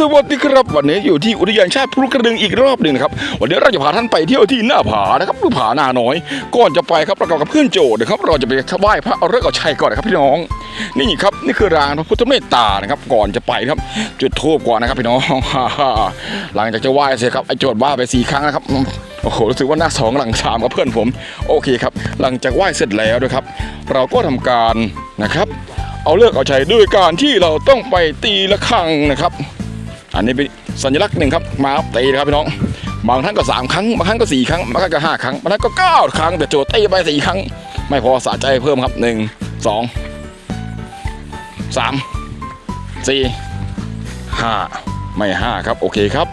สวัสดีครับวันนี้อยู่ที่อุทยานชาติภูกระดึงอีกรอบหนึ่งนะครับวันนี้เราจะพาท่านไปเที่ยวที่หน้าผานะครับหรือผาหน้าน้อย ก่อนจะไปครับประกอบกับเพื่อนโจนะครับเราจะไปไหว้พระเอาเลิกษ์เอาชัยก่อนนะครับพี่น้อง นี่ครับนี่คือรางพระพุทธเมตตานะครับก่อนจะไปครับ จุดธูปก่อนนะครับพี่น้องหลังจากจะไหว้เสร็จครับไอโจทย์ว่าไปสี่ครั้งนะครับโอ้โหรู้สึกว่าหน้าสองหลังสามกับเพื่อนผม โอเคครับ หลังจากไหว้เสร็จแล้วด้วยครับ เราก็ทำการนะครับ เอาเลิกเอาชัยด้วยการที่เราต้องไปตีละครังนะครับ อันนี้เป็นสัญลักษณ์หนึ่งครับมาตีนะครับพี่น้องบางท่านก็สามครั้งบางท่านก็สี่ครั้งบางท่านก็ห้าครั้งบางท่านก็เก้าครั้งแต่โจทย์ตีไปสี่ครั้ง ไม่พอสะใจเพิ่มครับหนึ่งสองสามสี่ห้าไม่ห้าครับโอเคครับ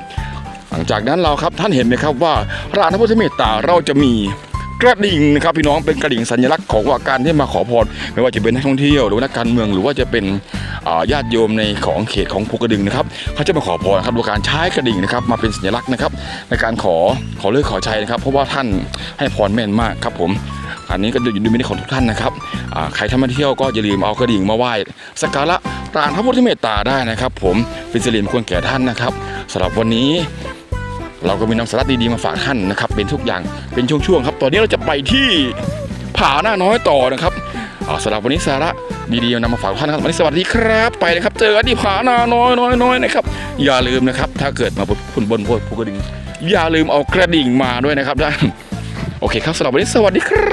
หลังจากนั้นเราครับท่านเห็นไหมครับว่าร้านพระพุทธเมตตาเราจะมีกระดิ่งนะครับพี่น้องเป็นกระดิ่งสัญลักษณ์ของว่าการที่มาขอพรไม่ว่าจะเป็นนักท่องเที่ยวหรือว่านักการเมืองหรือว่าจะเป็น ญาติโยมในของเขตของภูกระดึงนะครับเขาจะมาขอพรครับโดยการใช้กระดิ่งนะครับ มาเป็นสัญลักษณ์นะครับ ในการขอขอเลิกขอชัยนะครับ เพราะว่าท่านให้พรแม่นมากครับผมอันนี้ก็อยู่ในมิตของทุกท่านนะครับใครท่านมาเที่ยวก็อย่าลืมเอากระดิ่งมาไหว้สักการะรานพระพุทธเมตตาได้นะครับ ผมเป็นสิริมงคลแก่ท่านนะครับสำหรับวันนี้เราก็มีน้ำสาระดีๆมาฝากท่านนะครับ เป็นทุกอย่างเป็นช่วงๆครับ ตอนนี้เราจะไปที่ผาหน้าน้อยต่อนะครับ อ่าสำหรับวันนี้สาระดีๆนำมาฝากท่านนะครับวันนี้สวัสดีครับ ไปนะครับเจอกันที่ผาหนาน้อยน้อยน้อยนะครับ อย่าลืมนะครับ ถ้าเกิดมาคุณบนโพดภูกระดิ่งอย่าลืมเอากระดิ่งมาด้วยนะครับท่านโอเคครับสำหรับวันนี้สวัสดีครับ